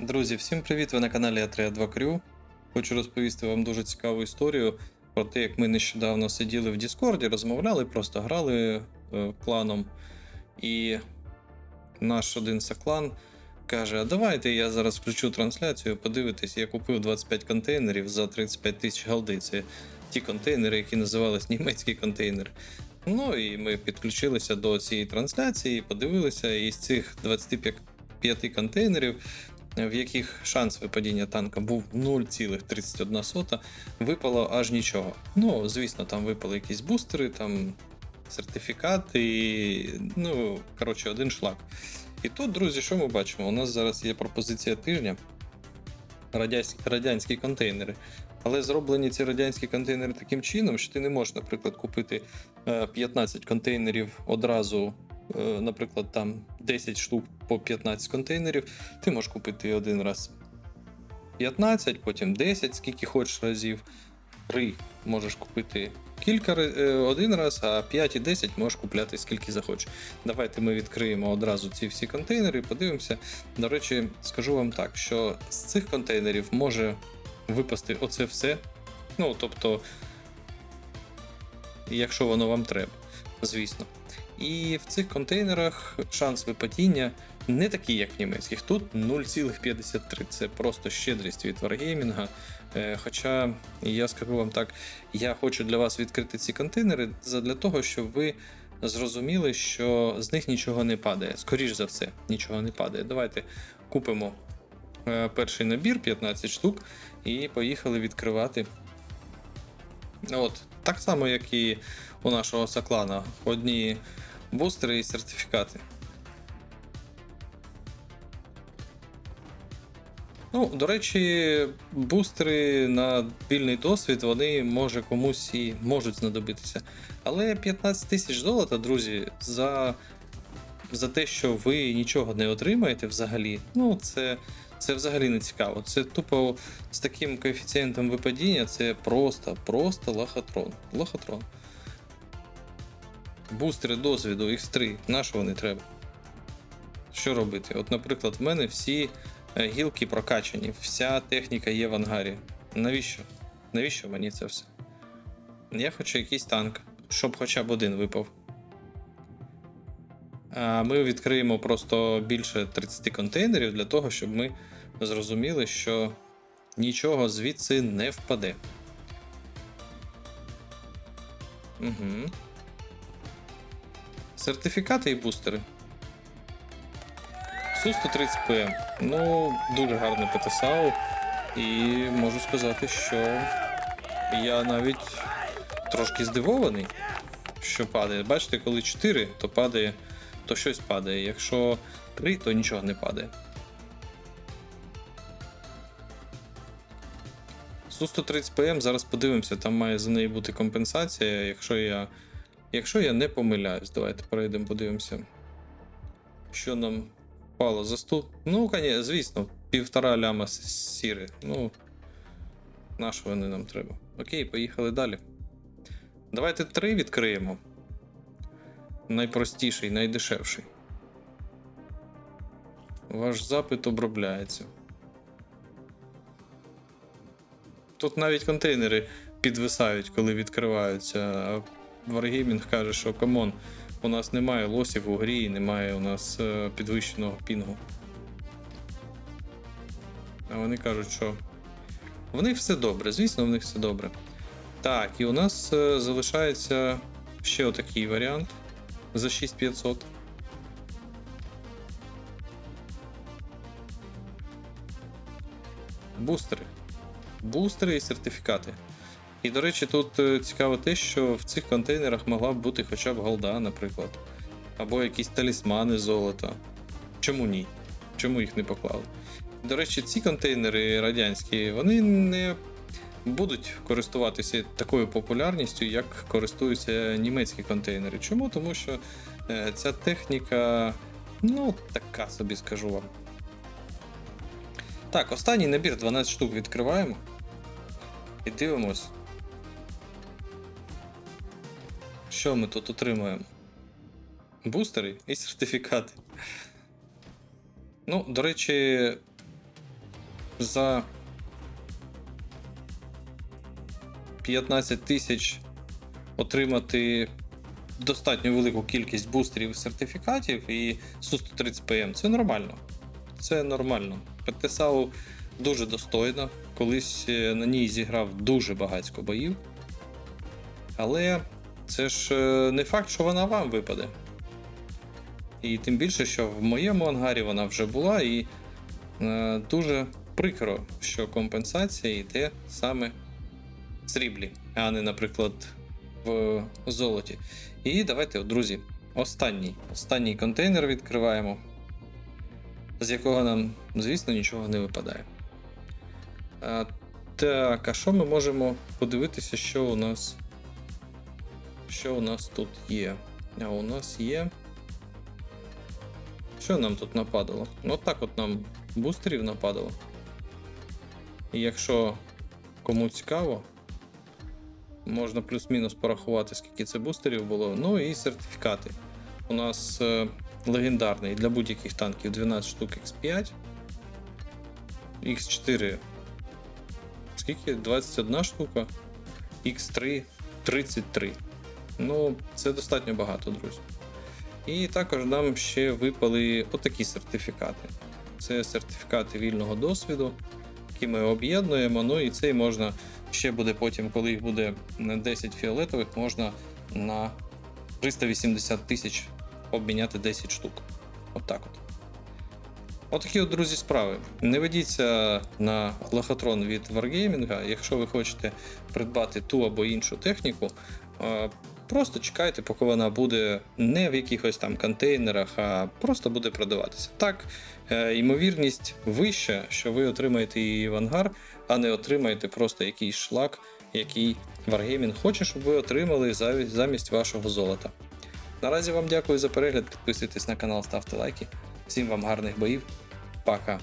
Друзі, всім привіт! Ви на каналі А32 Крю. Хочу розповісти вам дуже цікаву історію про те, як ми нещодавно сиділи в Діскорді, розмовляли, просто грали е, кланом. І наш один саклан каже: А давайте я зараз включу трансляцію, подивитись, я купив 25 контейнерів за 35 тисяч голди. Це ті контейнери, які називались німецький контейнер. Ну і ми підключилися до цієї трансляції, подивилися, і з цих 25 контейнерів в яких шанс випадіння танка був 0,31, випало аж нічого. Ну, звісно, там випали якісь бустери, там сертифікати, ну, коротше, один шлак. І тут, друзі, що ми бачимо? У нас зараз є пропозиція тижня. Радянські, радянські контейнери. Але зроблені ці радянські контейнери таким чином, що ти не можеш, наприклад, купити е, 15 контейнерів одразу, е, наприклад, там 10 штук по 15 контейнерів. Ти можеш купити один раз 15, потім 10, скільки хочеш разів. 3 можеш купити кілька е, один раз, а 5 і 10 можеш купляти скільки захочеш. Давайте ми відкриємо одразу ці всі контейнери подивимося. До речі, скажу вам так, що з цих контейнерів може випасти оце все. Ну, тобто, якщо воно вам треба, звісно. І в цих контейнерах шанс випадіння не такий, як в німецьких. Тут 0,53. Це просто щедрість від Wargaming. Е, Хоча я скажу вам так, я хочу для вас відкрити ці контейнери для того, щоб ви зрозуміли, що з них нічого не падає. Скоріш за все, нічого не падає. Давайте купимо е, перший набір 15 штук і поїхали відкривати. От, так само, як і у нашого Саклана. Одні бустери і сертифікати. Ну, до речі, бустери на вільний досвід вони може комусь і можуть знадобитися. Але 15 тисяч золота, друзі, за, за те, що ви нічого не отримаєте взагалі, ну це, це взагалі не цікаво. Це тупо з таким коефіцієнтом випадіння, це просто, просто лохотрон. Лохотрон. Бустери досвіду X3, на що вони треба? Що робити? От, наприклад, в мене всі е, гілки прокачані, вся техніка є в ангарі. Навіщо? Навіщо мені це все? Я хочу якийсь танк, щоб хоча б один випав. Ми відкриємо просто більше 30 контейнерів для того, щоб ми зрозуміли, що нічого звідси не впаде. Угу. Сертифікати і бустери. Су-130ПМ. Ну, дуже гарне ПТСАУ. І можу сказати, що я навіть трошки здивований, що падає. Бачите, коли 4, то падає, то щось падає. Якщо 3, то нічого не падає. Су-130ПМ, зараз подивимося, там має за неї бути компенсація, якщо я. Якщо я не помиляюсь, давайте перейдемо, подивимося. Що нам впало за 100? Ну, звісно, півтора ляма сіри. Ну, на що вони нам треба? Окей, поїхали далі. Давайте три відкриємо. Найпростіший, найдешевший. Ваш запит обробляється. Тут навіть контейнери підвисають, коли відкриваються. А Wargaming каже, що камон, у нас немає лосів у грі, немає у нас е, підвищеного пінгу. А вони кажуть, що в них все добре, звісно, в них все добре. Так, і у нас е, залишається ще отакий варіант за 6500. Бустери. Бустери і сертифікати. І, до речі, тут е, цікаво те, що в цих контейнерах могла б бути хоча б голда, наприклад. Або якісь талісмани золота. Чому ні? Чому їх не поклали? До речі, ці контейнери радянські, вони не будуть користуватися такою популярністю, як користуються німецькі контейнери. Чому? Тому що е, ця техніка, ну, така собі скажу вам. Так, останній набір 12 штук відкриваємо. І дивимось. Що ми тут отримуємо? Бустери і сертифікати. Ну, до речі, за 15 тисяч отримати достатньо велику кількість бустерів сертифікатів і Су-130 ПМ. Це нормально. Це нормально. ПТСАУ дуже достойно. Колись е, на ній зіграв дуже багатько боїв. Але це ж е, не факт, що вона вам випаде. І тим більше, що в моєму ангарі вона вже була, і е, дуже прикро, що компенсація йде саме сріблі, а не, наприклад, в золоті. І давайте, друзі, останній, останній контейнер відкриваємо, з якого нам, звісно, нічого не випадає. А, так, а що ми можемо подивитися, що у нас. Що у нас тут є? А у нас є. Що нам тут нападало? От так от нам бустерів нападало. І якщо кому цікаво, можна плюс-мінус порахувати, скільки це бустерів було. Ну і сертифікати. У нас е, легендарний для будь-яких танків 12 штук X5. X4. Скільки? 21 штука. X3 33. Ну, це достатньо багато, друзі. І також нам ще випали отакі сертифікати. Це сертифікати вільного досвіду, які ми об'єднуємо. Ну і цей можна ще буде потім, коли їх буде 10 фіолетових, можна на 380 тисяч обміняти 10 штук. Отак от. Отакі от, друзі, справи. Не ведіться на лохотрон від Wargaming, якщо ви хочете придбати ту або іншу техніку. е, Просто чекайте, поки вона буде не в якихось там контейнерах, а просто буде продаватися. Так, е, ймовірність вища, що ви отримаєте її в ангар, а не отримаєте просто якийсь шлак, який Wargaming хоче, щоб ви отримали замість вашого золота. Наразі вам дякую за перегляд. Підписуйтесь на канал, ставте лайки. Всім вам гарних боїв. Пока.